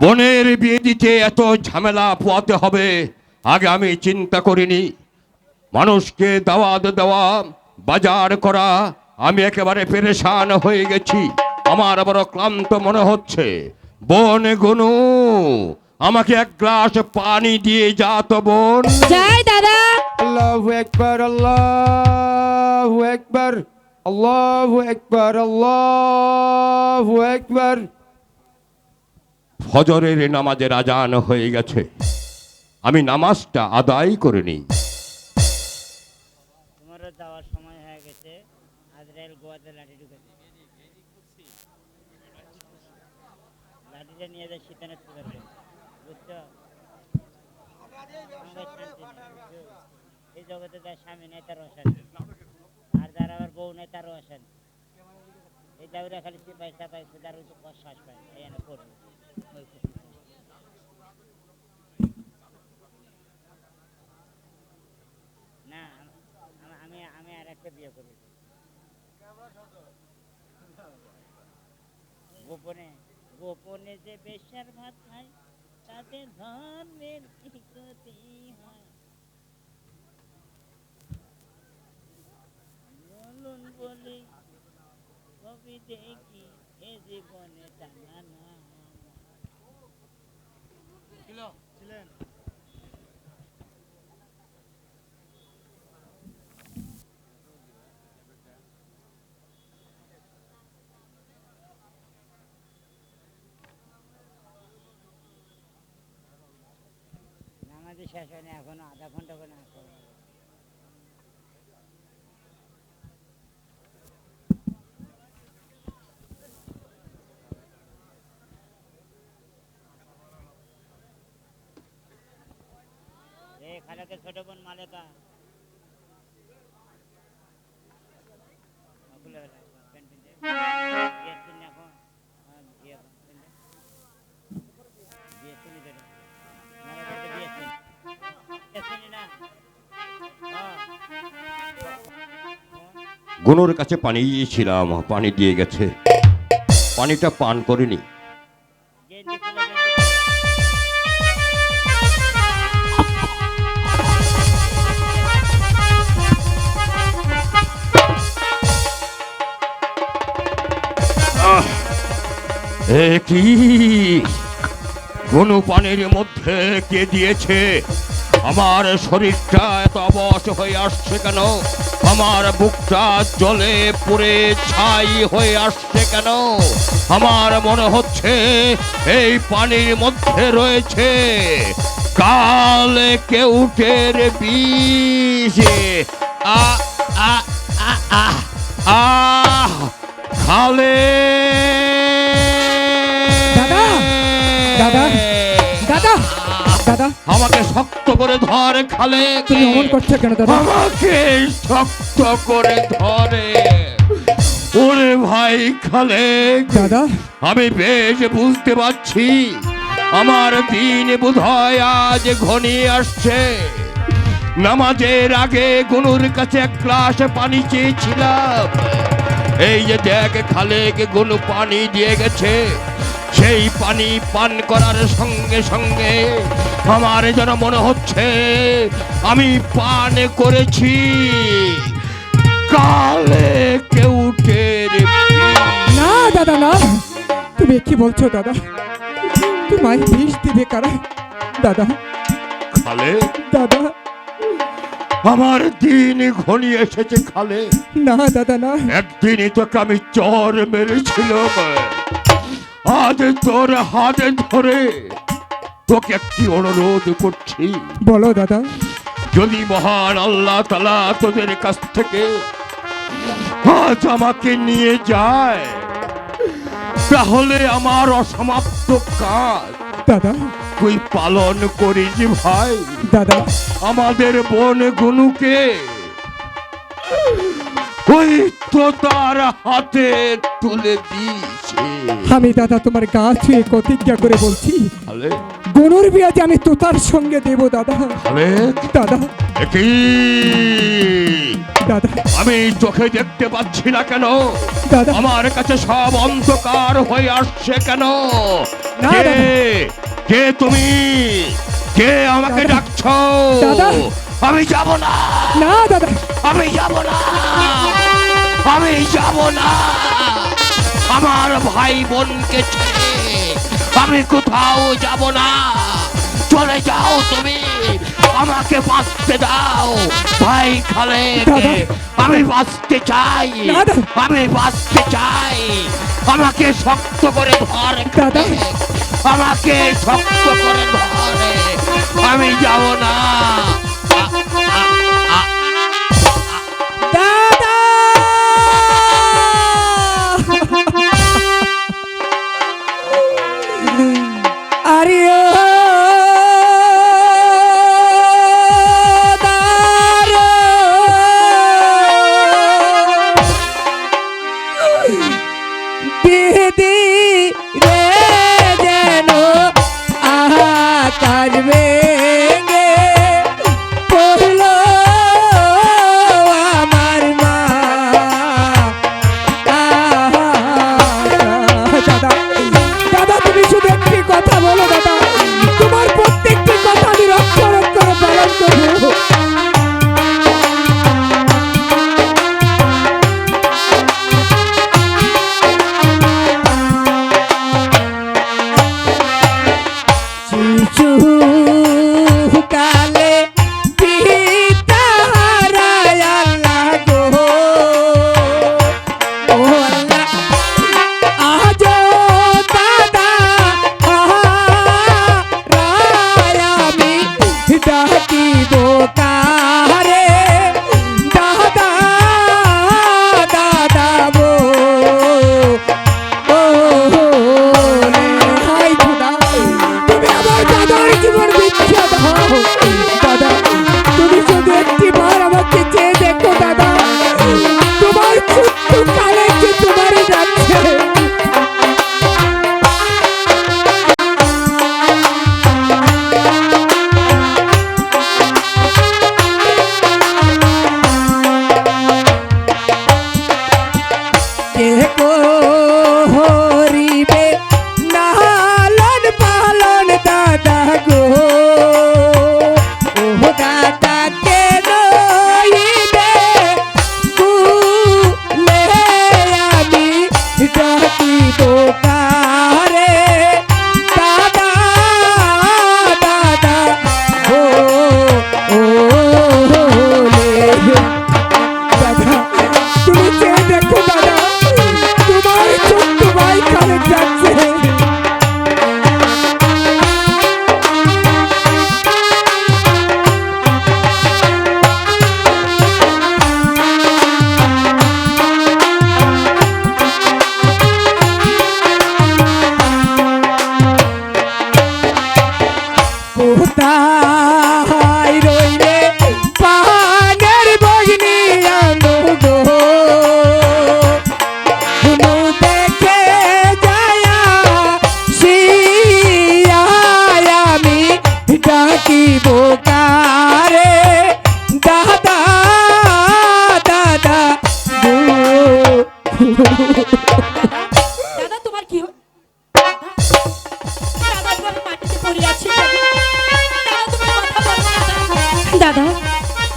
বোনের বিয়ে দিতে এত ঝামেলা পোয়াতে হবে আগে আমি চিন্তা করিনি। মানুষকে দাওয়াত দেওয়া বাজার করা আমি একেবারে পেরেশান হয়ে গেছি। আমার বড় ক্লান্ত মনে হচ্ছে। বোন গুনু আমাকে এক গ্লাস পানি দিয়ে যা তো বোন। যাই দাদা। আল্লাহু একবার আল্লাহু একবার আল্লাহু একবার আল্লাহু একবার ফজরের নামাজের আজান হয়ে গেছে। আমি নামাজটা আদায় করে নিই। আর যার আবার বউ নেই, তারও এই দাবিরা খালি সাপাই তার কষ্ট শ্বাস পায়, এই করবে গোপনে গোপনে যে বেশার ভাত খায় তাতে ধর্মের কি ক্ষতি বলুন বলি, কবি দেখি এ জীবনে টানা না ছিলেন নামাজে শেষ হয়নি এখনও আধা ঘণ্টা করে খালাকে ছোট বোন মালেকা। গুনুর কাছে পানি দিয়েছিলাম, পানি দিয়ে গেছে। পানিটা পান করিনি। কি? গুনু পানির মধ্যে কে দিয়েছে? আমার শরীরটা এত অবশ হয়ে আসছে কেন? আমার বুকটা জলে পুড়ে ছাই হয়ে আসছে কেন আমার মনে হচ্ছে এই পানির মধ্যে রয়েছে কালে কেউটের বিষ আ আ আ আ আহ খালে দাদা! দাদা! দাদা! দাদা। আমাকে শক্ত করে ধর খালে তুমি অমন করছ কেন দাদা? আমাকে শক্ত করে ধরে। ওরে ভাই খালে দাদা। আমি বেশ বুঝতে পারছি আমার দিন বোধহয় আজ ঘনিয়ে আসছে। নামাজের আগে গুনুর কাছে এক গ্লাস পানি চেয়েছিলাম। এই যে দেখ খালেক গুনু পানি দিয়ে গেছে। সেই পানি পান করার সঙ্গে সঙ্গে আমার যেন মনে হচ্ছে আমি পান করেছি। কালে কেউটের না দাদা না। তুমি কি বলছো দাদা? তোমায় বিষ দিবে কারা? দাদা। খালে? দাদা। আমার দিন ঘনিয়ে এসেছে খালে। না দাদা না। একদিনই তোকে আমি চর মেরেছিলাম। আজ তোর হাতে ধরে তোকে একটি অনুরোধ করছি। বলো দাদা। যদি মহান আল্লাহ তালা তোদের কাছ থেকে আজ আমাকে নিয়ে যায় তাহলে আমার অসমাপ্ত কাজ দাদা। তুই পালন করিস ভাই। দাদা। আমাদের বোন গুনুকে ওই তো তার হাতে তুলে দিয়েছে আমি দাদা তোমার গা ছুঁয়ে প্রতিজ্ঞা করে বলছি গনুর বিয়া আমি তোতার সঙ্গে দেব দাদা। দাদা। দাদা। আমি চোখে দেখতে পাচ্ছি না কেন? দাদা। আমার কাছে সব অন্ধকার হয়ে আসছে কেন? কে। তুমি? কে আমাকে ডাকছ? দাদা। আমি যাব না। না দাদা। আমি যাব না। আমি যাব না। আমার ভাই বোনকে ছেড়ে আমি কোথাও যাব না। চলে যাও তুমি আমাকে বাঁচতে দাও। ভাই খালে আমি বাঁচতে চাই আমি বাঁচতে চাই। আমাকে শক্ত করে ধর। আমাকে শক্ত করে ধরে আমি যাব না।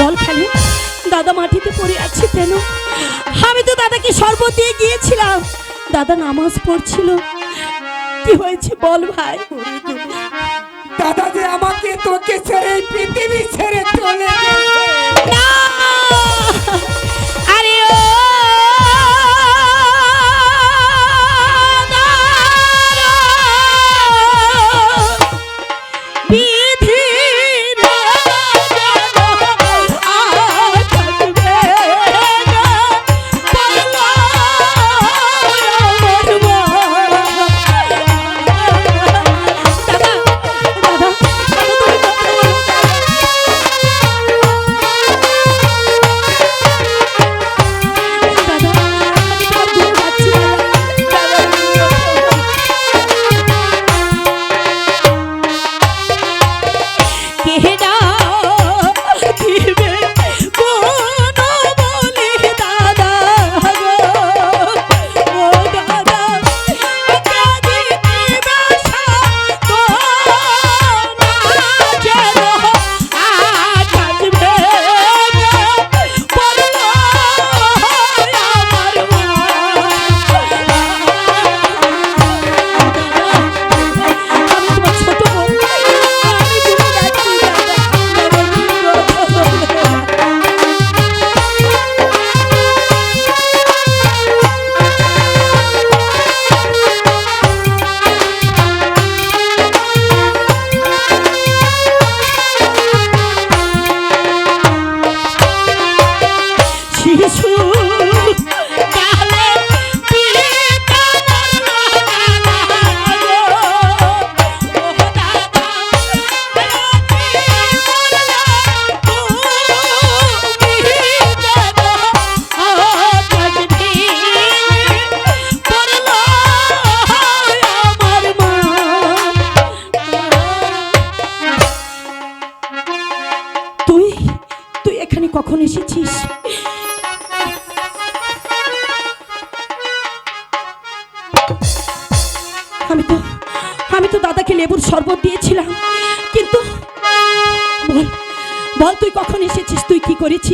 বল খালি, দাদা মাটিতে পড়ে আছে কেন? আমি তো দাদাকে শরবত দিয়ে গিয়েছিলাম। দাদা নামাজ পড়ছিল। কি হয়েছে বল ভাই? দাদা যে আমাকে তোকে ছেড়ে পৃথিবী ছেড়ে চলে গেছে।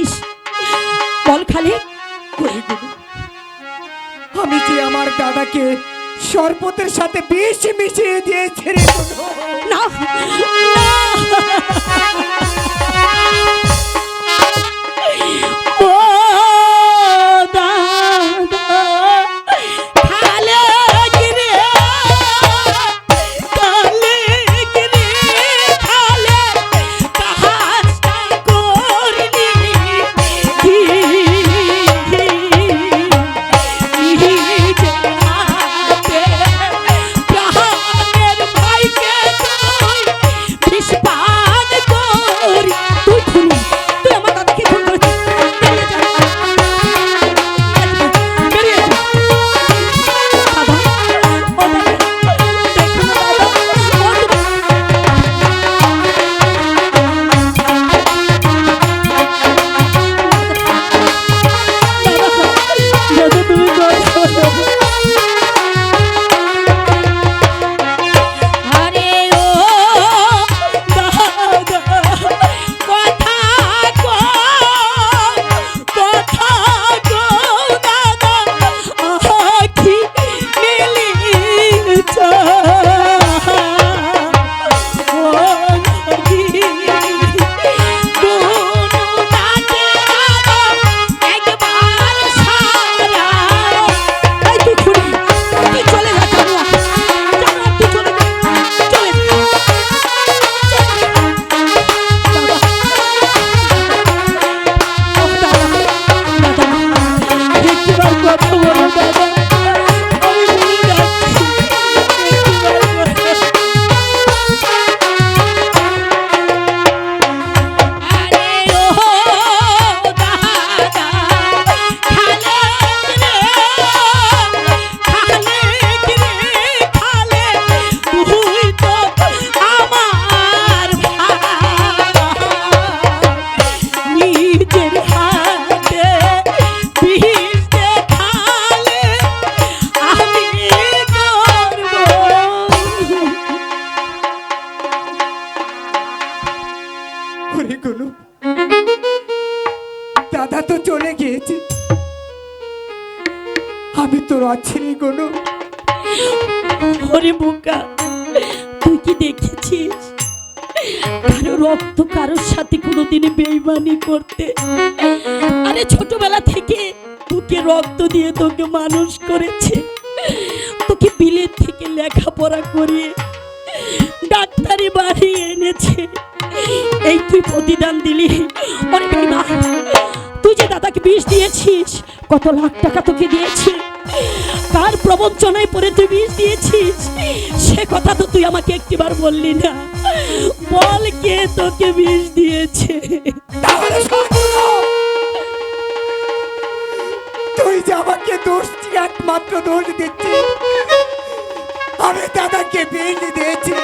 কি বল খালি। আমি যে আমার দাদাকে শরবতের সাথে বিষ মিশিয়ে দিয়েছি রে গুরু। না। ওরে বোকা, তুই কি দেখেছিস? কারও রক্ত কারোর সাথে কোনোদিনই বেইমানি করতে। আরে ছোটবেলা থেকে তোকে রক্ত দিয়ে তোকে মানুষ করেছে। তোকে বিলেত থেকে লেখাপড়া করিয়ে ডাক্তারি বাড়ি এনেছে। এই তুই প্রতিদান দিলি। বেইমান, তুই যে দাদাকে বিষ দিয়েছিস কত লাখ টাকা তোকে দিয়েছে। কার প্রবঞ্চনায় পরে তুই বিষ দিয়েছিস। সে কথা তো তুই আমাকে একটিবার বললি না। বল কে তোকে বিষ দিয়েছে। তুই যে আমাকে দোষ একমাত্র দোষ দিচ্ছিস। আমি দাদাকে বিষ দিয়েছি।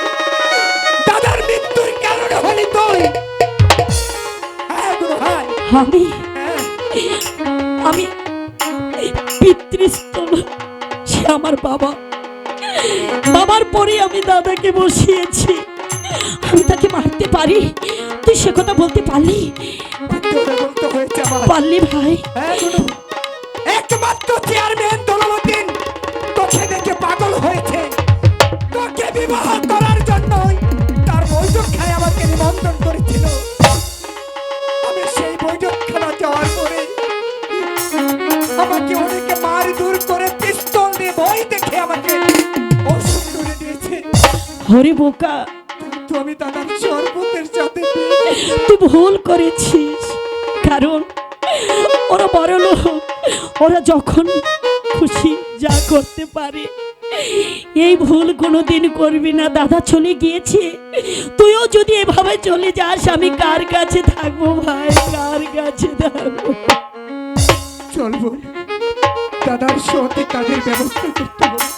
দাদার মৃত্যুর কারণ হলি তুই। হ্যাঁ আমি হ্যাঁ। আমি পিতৃস্তল সে আমার বাবা। বাবার পরে আমি দাদাকে বসিয়েছি। আমি তাকে মারতে পারি? তুই সে কথা বলতে পারলি? পারলি ভাই। হরে বোকা। তো আমি দাদার শরবতের সাথে তুই ভুল করেছিস। কারণ ওরা বড় লোক। ওরা যখন খুশি যা করতে পারে। এই ভুল কোনোদিন করবি না। দাদা চলে গিয়েছে। তুইও যদি এভাবে চলে যাস আমি কার কাছে থাকব ভাই? কার কাছে থাকব? চলবো দাদার সতে কাজের ব্যবস্থা করতে হবে